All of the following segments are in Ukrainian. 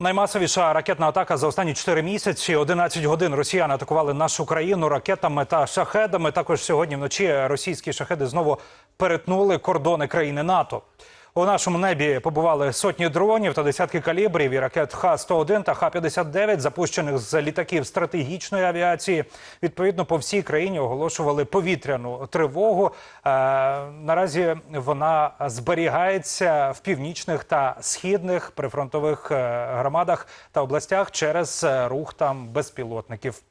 Наймасовіша ракетна атака за останні 4 місяці. 11 годин росіяни атакували нашу країну ракетами та шахедами. Також сьогодні вночі російські шахеди знову перетнули кордони країни НАТО. У нашому небі побували сотні дронів та десятки калібрів і ракет Х-101 та Х-59, запущених з літаків стратегічної авіації. Відповідно, по всій країні оголошували повітряну тривогу. Е, наразі вона зберігається в північних та східних прифронтових е, громадах та областях через е, рух там безпілотників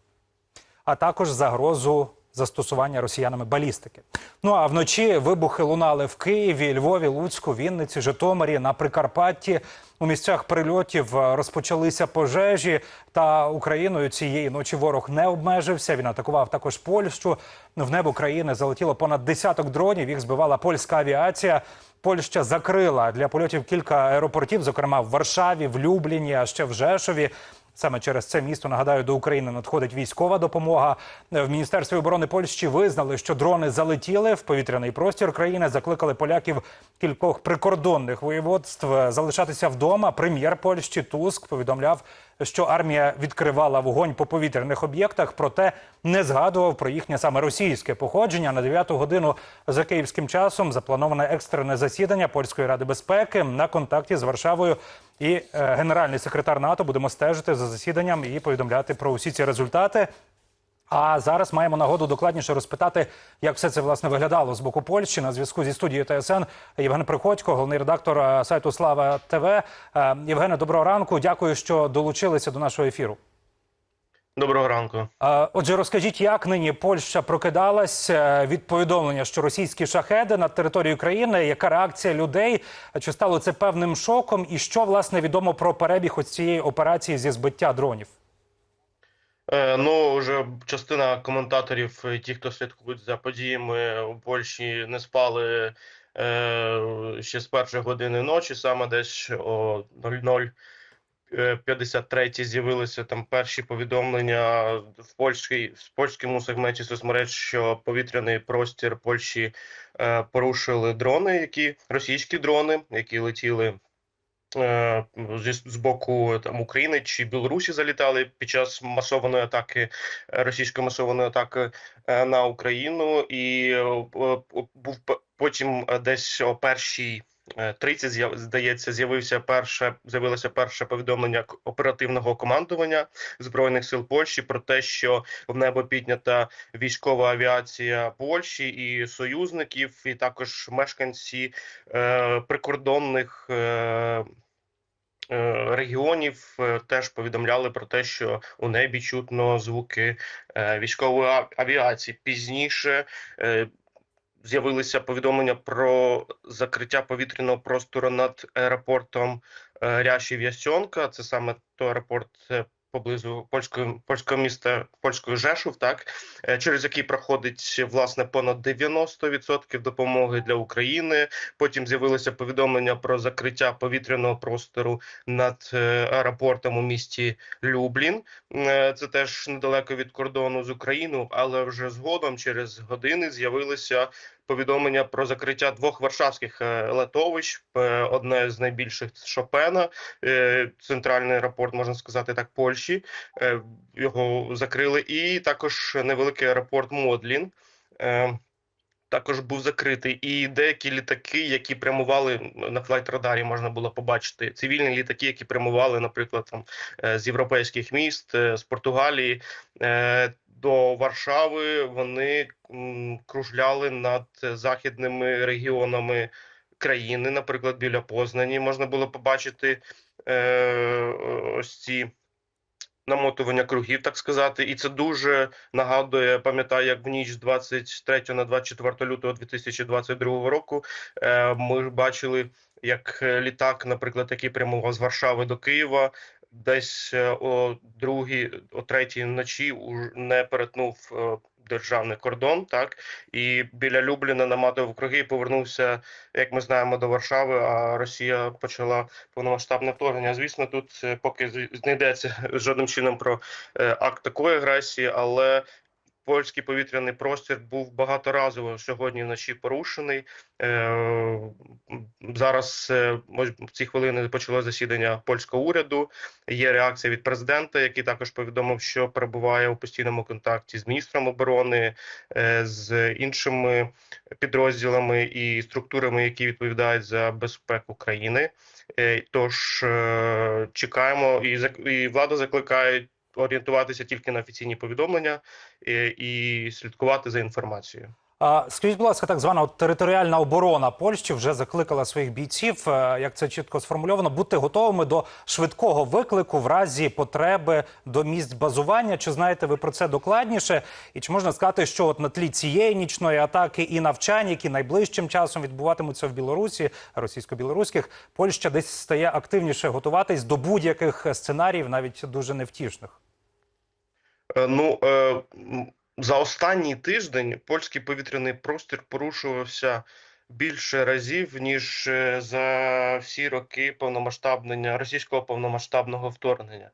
а також загрозу застосування росіянами балістики. Ну а вночі вибухи лунали в Києві, Львові, Луцьку, Вінниці, Житомирі на Прикарпатті. У місцях прильотів е, розпочалися пожежі. Та Україною цієї ночі ворог не обмежився. Він атакував також Польщу. В небо країни залетіло понад десяток дронів. Їх збивала польська авіація. Польща закрила для польотів кілька аеропортів, зокрема в Варшаві, в Любліні, а ще в Жешові. Саме через це місто нагадаю до України надходить військова допомога. В міністерстві оборони Польщі визнали, що дрони залетіли в повітряний простір країни. Закликали поляків кількох прикордонних воєводств залишатися вдома. Прем'єр Польщі Туск повідомляв, що армія відкривала вогонь по повітряних об'єктах, проте не згадував про їхнє саме російське походження. На 9 годину за київським часом заплановане екстрене засідання польської ради безпеки на контакті з Варшавою. І е, генеральний секретар НАТО будемо стежити за засіданням і повідомляти про усі ці результати. А зараз маємо нагоду докладніше розпитати, як все це власне виглядало з боку Польщі на зв'язку зі студією ТСН. Євген Приходько, головний редактор е, сайту Слава ТВ. Е, Євгене, доброго ранку. Дякую, що долучилися до нашого ефіру. Доброго ранку. Отже, розкажіть, як нині Польща прокидалась е, від повідомлення, що російські шахеди над територією країни, яка реакція людей? Чи стало це певним шоком? І що власне відомо про перебіг ось цієї операції зі збиття дронів? Е, ну вже частина коментаторів, ті, хто слідкують за подіями у Польщі, не спали е, ще з першої години ночі, саме десь о 00.53 з'явилися там перші повідомлення в польській в польському сегменті соцмереж, що повітряний простір Польщі е, порушили дрони, які російські дрони, які летіли. е, Зі з боку там України чи Білорусі залітали під час масованої атаки російської масованої атаки е, на Україну, і е, був потім е, десь о першій 30, з'яв- здається, з'явився перше з'явилося перше повідомлення оперативного командування збройних сил Польщі про те, що в небо піднята військова авіація Польщі і союзників, і також мешканці е, прикордонних. Е, е, Регіонів е, теж повідомляли про те, що у небі чутно звуки е, військової авіації. Пізніше е, з'явилися повідомлення про закриття повітряного простору над аеропортом е, Ряшів Ясьонка. Це саме той аеропорт е, поблизу польської польського міста польської Жешув, так е, через який проходить власне понад 90% допомоги для України. Потім з'явилося повідомлення про закриття повітряного простору над аеропортом у місті Люблін. Це теж недалеко від кордону з Україною, але вже згодом, через години, з'явилися повідомлення про закриття двох варшавських е, летовищ. Е, Одне з найбільших Шопена, е, центральний аеропорт, можна сказати так, Польщі. Його закрили, і також невеликий аеропорт Модлін. Також був закритий, і деякі літаки, які прямували на флайт-радарі, можна було побачити цивільні літаки, які прямували, наприклад, там з європейських міст, з Португалії до Варшави. Вони кружляли над західними регіонами країни, наприклад, біля Познані можна було побачити е, ось ці. Намотування кругів, так сказати, і це дуже нагадує, пам'ятаю, як в ніч з 23 на 24 лютого 2022 року е, ми бачили, як е, літак, наприклад, який прямував з Варшави до Києва, десь е, о другій, о третій вночі не перетнув е, державний кордон, так і біля Любліна наматував круги повернувся, як ми знаємо, до Варшави. А Росія почала повномасштабне вторгнення. Звісно, тут е, поки не жодним чином про акт такої агресії, але польський повітряний простір був багаторазово сьогодні вночі порушений. Е, Зараз е, в ці хвилини почало засідання польського уряду. Є реакція від президента, який також повідомив, що перебуває у постійному контакті з міністром оборони, е, з іншими підрозділами і структурами, які відповідають за безпеку країни. Тож чекаємо, і і влада закликає орієнтуватися тільки на офіційні повідомлення е, і слідкувати за інформацією. А скажіть, будь ласка, так звана от територіальна оборона Польщі вже закликала своїх бійців, е, як це чітко сформульовано, бути готовими до швидкого виклику в разі потреби до місць базування. Чи знаєте ви про це докладніше? І чи можна сказати, що от на тлі цієї нічної атаки і навчань, які найближчим часом відбуватимуться в Білорусі, російсько-білоруських, Польща десь стає активніше готуватись до будь-яких сценаріїв, навіть дуже невтішних? Е, Ну е, за останній тиждень польський повітряний простір порушувався більше разів ніж е, за всі роки повномасштабнення російського повномасштабного вторгнення.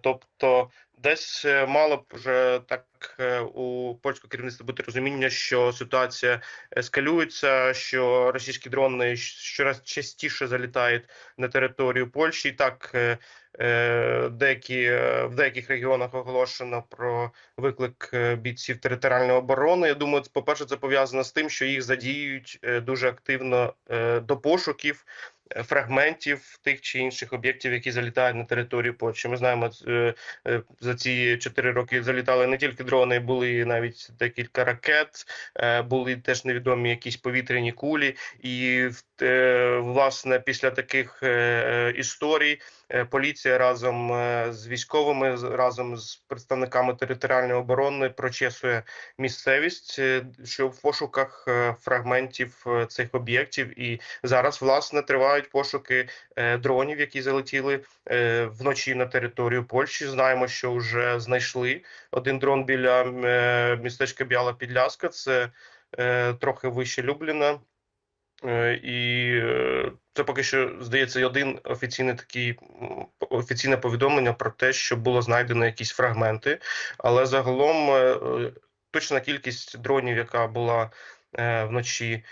Тобто, десь е, мало б вже так е, у польського керівництва бути розуміння, що ситуація ескалюється, що російські дрони щораз частіше залітають на територію Польщі. Так е, деякі в деяких регіонах оголошено про виклик бійців територіальної оборони. Я думаю, це, по-перше, це пов'язано з тим, що їх задіють дуже активно до пошуків фрагментів тих чи інших об'єктів, які залітають на територію Польщі. Ми знаємо, е, е, за ці чотири роки залітали не тільки дрони, були навіть декілька ракет, е, були теж невідомі якісь повітряні кулі. І е, власне після таких е, е, історій е, поліція разом е, з військовими, разом з представниками територіальної оборони прочесує місцевість, е, що в пошуках е, фрагментів е, цих об'єктів. І зараз власне тривають пошуки е, дронів, які залетіли е, вночі на територію Польщі. Знаємо, що вже знайшли один дрон біля е, містечка Біала Підляска. Це е, трохи вище Любліна. Е, І е, це поки що здається один офіційний такий офіційне повідомлення про те, що було знайдено якісь фрагменти, але загалом е, точна кількість дронів, яка була вночі,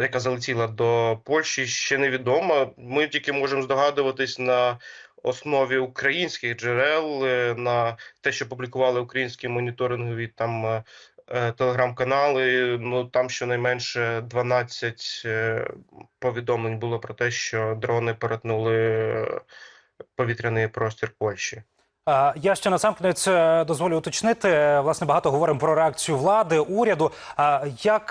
яка залетіла до Польщі, ще невідома. Ми тільки можемо здогадуватись на основі українських джерел, на те, що публікували українські моніторингові там. Е, Телеграм-канали, ну там щонайменше 12 е, повідомлень було про те, що дрони перетнули повітряний простір Польщі. Я ще насамкінець е, дозволю уточнити. Власне, багато говоримо про реакцію влади, уряду. А як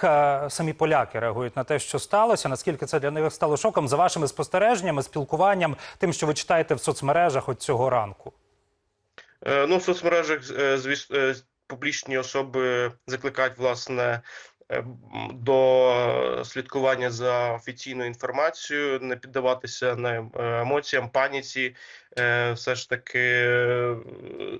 самі поляки реагують на те, що сталося? Наскільки це для них стало шоком за вашими спостереженнями, спілкуванням, тим, що ви читаєте в соцмережах от цього ранку? Ну, в соцмережах, звісно, публічні особи закликають власне е, до слідкування за офіційною інформацією, не піддаватися на е, емоціям, паніці, е, все ж таки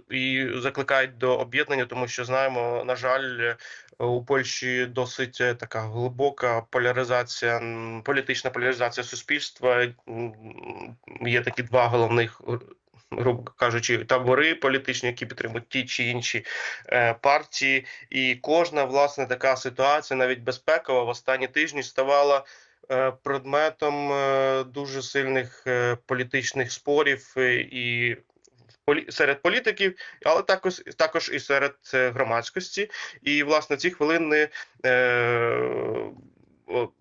і закликають до об'єднання, тому що знаємо, на жаль, у Польщі досить така глибока поляризація, політична поляризація суспільства. Є такі два головних грубо кажучи, табори політичні, які підтримують ті чи інші е, партії, і кожна власне така ситуація, навіть безпекова, в останні тижні ставала е, предметом е, дуже сильних політичних спорів і серед політиків, але також також і серед громадськості. І власне ці хвилини.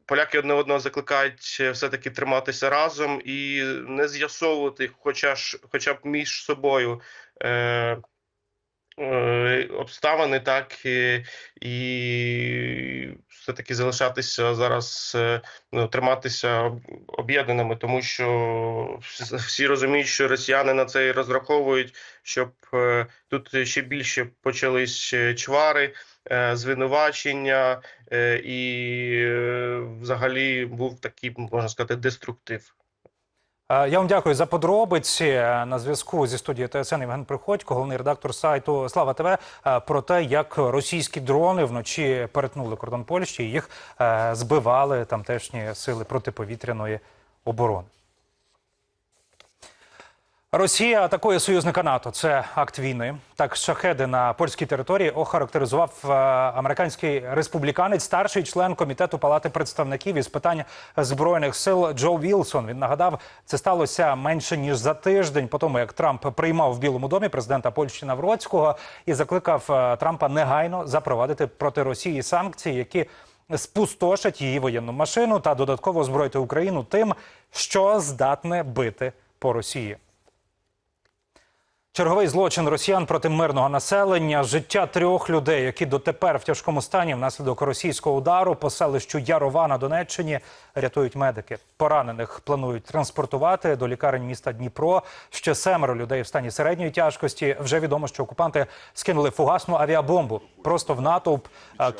Поляки одне одного закликають е, все-таки триматися разом і не з'ясовувати, хоча ж, хоча б між собою е, обставини, так і, і все-таки залишатися зараз, е, ну, триматися об'єднаними, тому що всі- розуміють, що росіяни на це і розраховують, щоб е, тут ще більше почались е, чвари, е, звинувачення е, і е, взагалі був такий, можна сказати, деструктив. Е, Я вам дякую за подробиці Е, на зв'язку зі студією ТСН Євген Приходько, головний редактор сайту Слава ТВ, е, про те, як російські дрони вночі перетнули кордон Польщі і їх збивали тамтешні сили протиповітряної оборони. Росія атакує союзника НАТО. Це акт війни. Так, шахеди на польській території охарактеризував е, американський республіканець, старший член комітету Палати представників із питань збройних сил Джо Вілсон. Він нагадав, це сталося менше ніж за тиждень по тому, як Трамп приймав в Білому домі президента Польщі Навроцького і закликав е, Трампа негайно запровадити проти Росії санкції, які спустошать її воєнну машину та додатково озброїти Україну тим, що здатне бити по Росії. Черговий злочин росіян проти мирного населення. Життя трьох людей, які дотепер в тяжкому стані внаслідок російського удару по селищу Ярова на Донеччині рятують медики. Поранених планують транспортувати до лікарень міста Дніпро. Ще семеро людей в стані середньої тяжкості. Вже відомо, що окупанти скинули фугасну авіабомбу просто в натовп.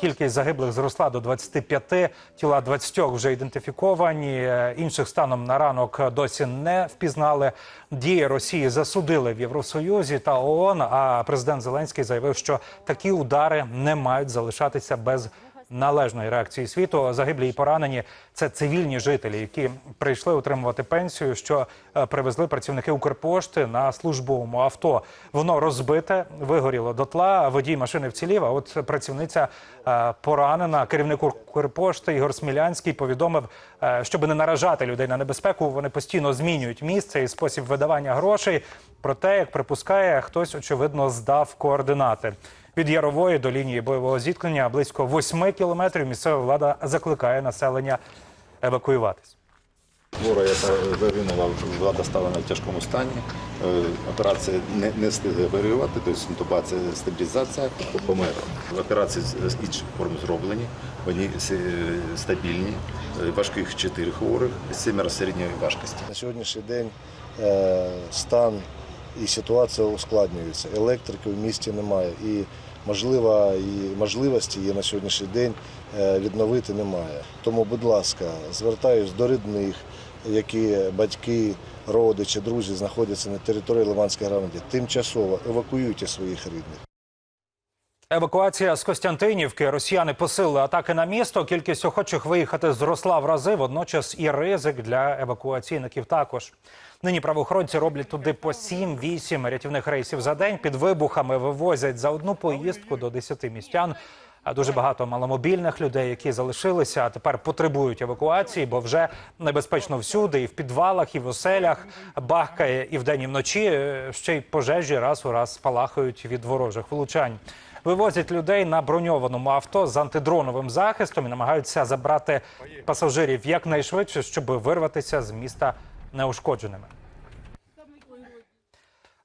Кількість загиблих зросла до 25, Тіла 20 вже ідентифіковані. Інших станом на ранок досі не впізнали. Дії Росії засудили в Євросоюзі та ООН. А президент Зеленський заявив, що такі удари не мають залишатися без належної реакції світу. Загиблі і поранені це цивільні жителі, які прийшли отримувати пенсію, що е, привезли працівники Укрпошти на службовому авто. Воно розбите, вигоріло дотла. Водій машини вцілів. А от працівниця е, поранена. Керівник Укрпошти Ігор Смілянський повідомив, е, щоб не наражати людей на небезпеку. Вони постійно змінюють місце і спосіб видавання грошей. Проте, як припускає, хтось очевидно здав координати. Від Ярової до лінії бойового зіткнення близько 8 кілометрів. Місцева влада закликає населення евакуюватись. Хвора, яка загинула, була доставлена в тяжкому стані. Е, Операція не, не встигли оперувати, тобто інтубація, стабілізація померла. Операції з інших форм зроблені, вони стабільні, Е, важких 4 хворих, семеро середньої важкості. На сьогоднішній день е, стан і ситуація ускладнюється. Електрики в місті немає і можлива, і можливості її на сьогоднішній день е, відновити немає. Тому, будь ласка, звертаюсь до рідних, які батьки, родичі, друзі знаходяться на території Лиманської громади. Тимчасово евакуюйте своїх рідних. Евакуація з Костянтинівки. Росіяни посилили атаки на місто. Кількість охочих виїхати зросла в рази. Водночас і ризик для евакуаційників також. Нині правоохоронці роблять туди по 7-8 рятівних рейсів за день. Під вибухами вивозять за одну поїздку до 10 містян. А дуже багато маломобільних людей, які залишилися, а тепер потребують евакуації, бо вже небезпечно всюди, і в підвалах, і в оселях бахкає і вдень, і вночі. Е, Ще й пожежі раз у раз спалахають від ворожих влучань. Вивозять людей на броньованому авто з антидроновим захистом і намагаються забрати пасажирів якнайшвидше, щоб вирватися з міста неушкодженими.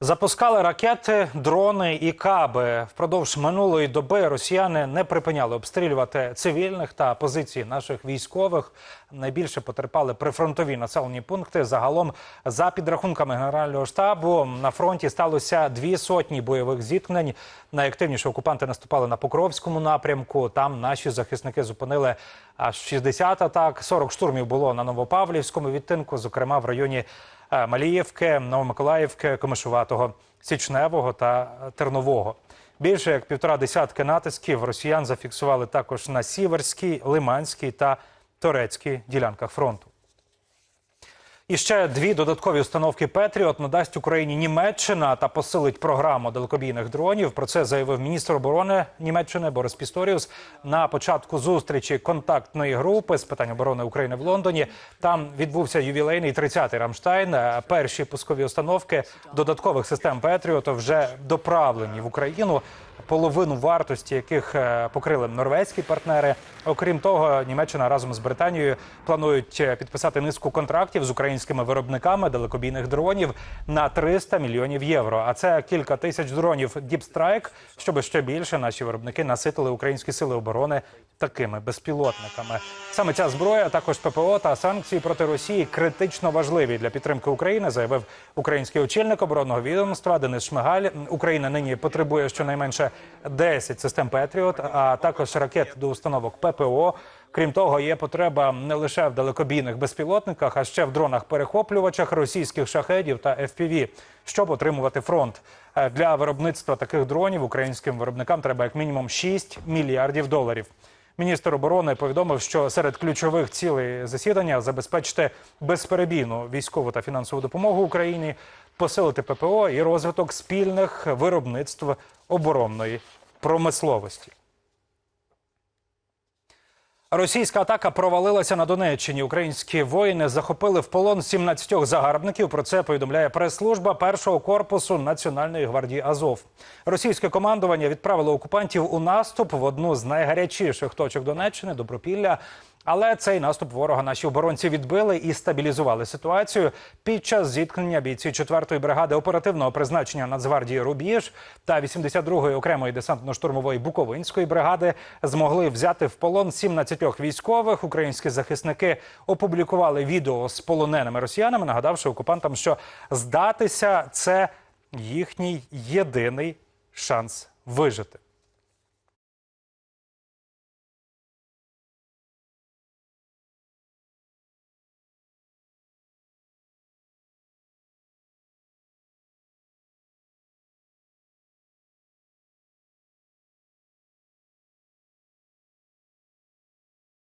Запускали ракети, дрони і каби. Впродовж минулої доби росіяни не припиняли обстрілювати цивільних та позиції наших військових. Найбільше потерпали прифронтові населені пункти. Загалом, за підрахунками генерального штабу, на фронті сталося дві сотні бойових зіткнень. Найактивніше окупанти наступали на Покровському напрямку. Там наші захисники зупинили аж 60 атак. 40 штурмів було на Новопавлівському відтинку, зокрема в районі Маліївки, Новомиколаївки, Комишуватого, Січневого та Тернового. Більше як півтора десятки натисків росіян зафіксували також на Сіверській, Лиманській та Торецькій ділянках фронту. І ще дві додаткові установки Петріот надасть Україні Німеччина та посилить програму далекобійних дронів. Про це заявив міністр оборони Німеччини Борис Пісторіус на початку зустрічі контактної групи з питань оборони України в Лондоні. Там відбувся ювілейний 30-й Рамштайн. Е, Перші пускові установки додаткових систем Петріот вже доправлені в Україну. Половину вартості яких е, покрили норвезькі партнери. Окрім того, Німеччина разом з Британією планують е, підписати низку контрактів з українськими виробниками далекобійних дронів на 300 мільйонів євро. А це кілька тисяч дронів Strike, щоб ще більше наші виробники наситили українські сили оборони такими безпілотниками. Саме ця зброя, також ППО та санкції проти Росії критично важливі для підтримки України, заявив український очільник оборонного відомства Денис Шмигаль. Україна нині потребує щонайменше 10 систем Петріот, а також ракет до установок ППО. Крім того, є потреба не лише в далекобійних безпілотниках, а ще в дронах-перехоплювачах російських шахедів та FPV, щоб отримувати фронт. Е, Для виробництва таких дронів українським виробникам треба як мінімум 6 мільярдів доларів. Міністр оборони повідомив, що серед ключових цілей засідання забезпечити безперебійну військову та фінансову допомогу Україні, посилити ППО і розвиток спільних виробництв оборонної промисловості. Російська атака провалилася на Донеччині. Українські воїни захопили в полон 17 загарбників. Про це повідомляє прес-служба першого корпусу Національної гвардії Азов. Російське командування відправило окупантів у наступ в одну з найгарячіших точок Донеччини Добропілля. Але цей наступ ворога наші оборонці відбили і стабілізували ситуацію. Під час зіткнення бійці 4-ї бригади оперативного призначення Нацгвардії Рубіж та 82-ї окремої десантно-штурмової Буковинської бригади змогли взяти в полон 17 військових. Українські захисники опублікували відео з полоненими росіянами, нагадавши окупантам, що здатися це їхній єдиний шанс вижити.